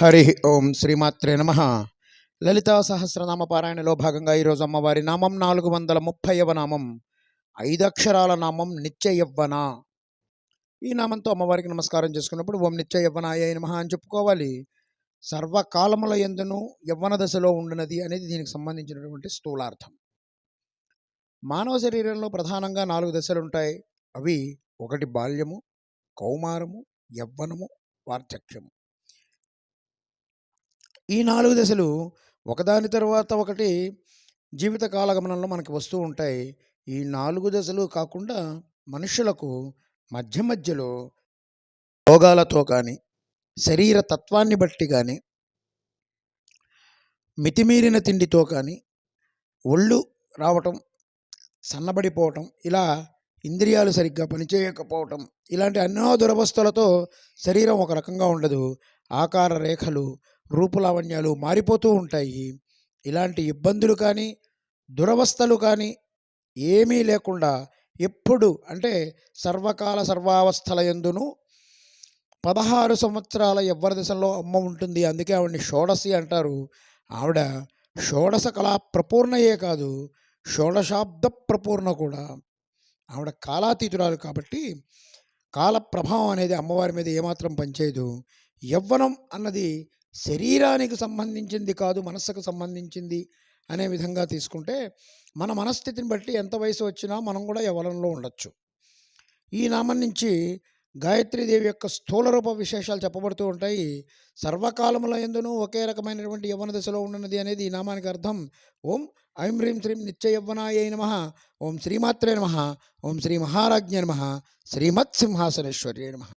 హరి ఓం శ్రీమాత్రే నమ. లలితా సహస్రనామ పారాయణలో భాగంగా ఈరోజు అమ్మవారి నామం నాలుగు వందల ముప్పైవ నామం ఐదక్షరాల నామం నిత్య యవ్వన ఈ నామంతో అమ్మవారికి నమస్కారం చేసుకున్నప్పుడు ఓం నిత్య అయ్యే నమ అని చెప్పుకోవాలి. సర్వకాలముల ఎందును యవ్వన దశలో ఉండినది అనేది దీనికి సంబంధించినటువంటి స్థూలార్థం. మానవ శరీరంలో ప్రధానంగా నాలుగు దశలు ఉంటాయి. అవి ఒకటి బాల్యము కౌమారము యవ్వనము వార్ధక్యము. ఈ నాలుగు దశలు ఒకదాని తర్వాత ఒకటి జీవిత కాలగమనంలో మనకి వస్తూ ఉంటాయి. ఈ నాలుగు దశలు కాకుండా మనుషులకు మధ్య మధ్యలో రోగాలతో కానీ శరీర తత్వాన్ని బట్టి కానీ మితిమీరిన తిండితో కానీ ఒళ్ళు రావటం సన్నబడిపోవటం ఇలా ఇంద్రియాలు సరిగ్గా పనిచేయకపోవటం ఇలాంటి ఎన్నో దురవస్థలతో శరీరం ఒక రకంగా ఉండదు. ఆకార రేఖలు రూపులావణ్యాలు మారిపోతూ ఉంటాయి. ఇలాంటి ఇబ్బందులు కానీ దురవస్థలు కానీ ఏమీ లేకుండా ఎప్పుడు అంటే సర్వకాల సర్వావస్థల ఎందును పదహారు సంవత్సరాల ఎవ్వరి దశలో అమ్మ ఉంటుంది. అందుకే ఆవిడని షోడసి అంటారు. ఆవిడ షోడశ కళా ప్రపూర్ణయే కాదు షోడశాబ్ద ప్రపూర్ణ కూడా. ఆవిడ కాలాతీతురాలు కాబట్టి కాల ప్రభావం అనేది అమ్మవారి మీద ఏమాత్రం పనిచేయదు. యవ్వనం అన్నది శరీరానికి సంబంధించింది కాదు మనస్సుకు సంబంధించింది అనే విధంగా తీసుకుంటే మన మనస్థితిని బట్టి ఎంత వయసు వచ్చినా మనం కూడా యవ్వనంలో ఉండొచ్చు. ఈ నామం నుంచి గాయత్రీదేవి యొక్క స్థూల రూప విశేషాలు చెప్పబడుతూ ఉంటాయి. సర్వకాలముల ఎందునూ ఒకే రకమైనటువంటి యవ్వన దశలో ఉన్నది అనేది ఈ నామానికి అర్థం. ఓం ఐం హ్రీం శ్రీం నిత్య యవ్వనాయ నమ. ఓం శ్రీమాత్రే నమ. ఓం శ్రీ మహారాజ్ఞ నమ. శ్రీమత్ సింహాసనేశ్వర్య నమ.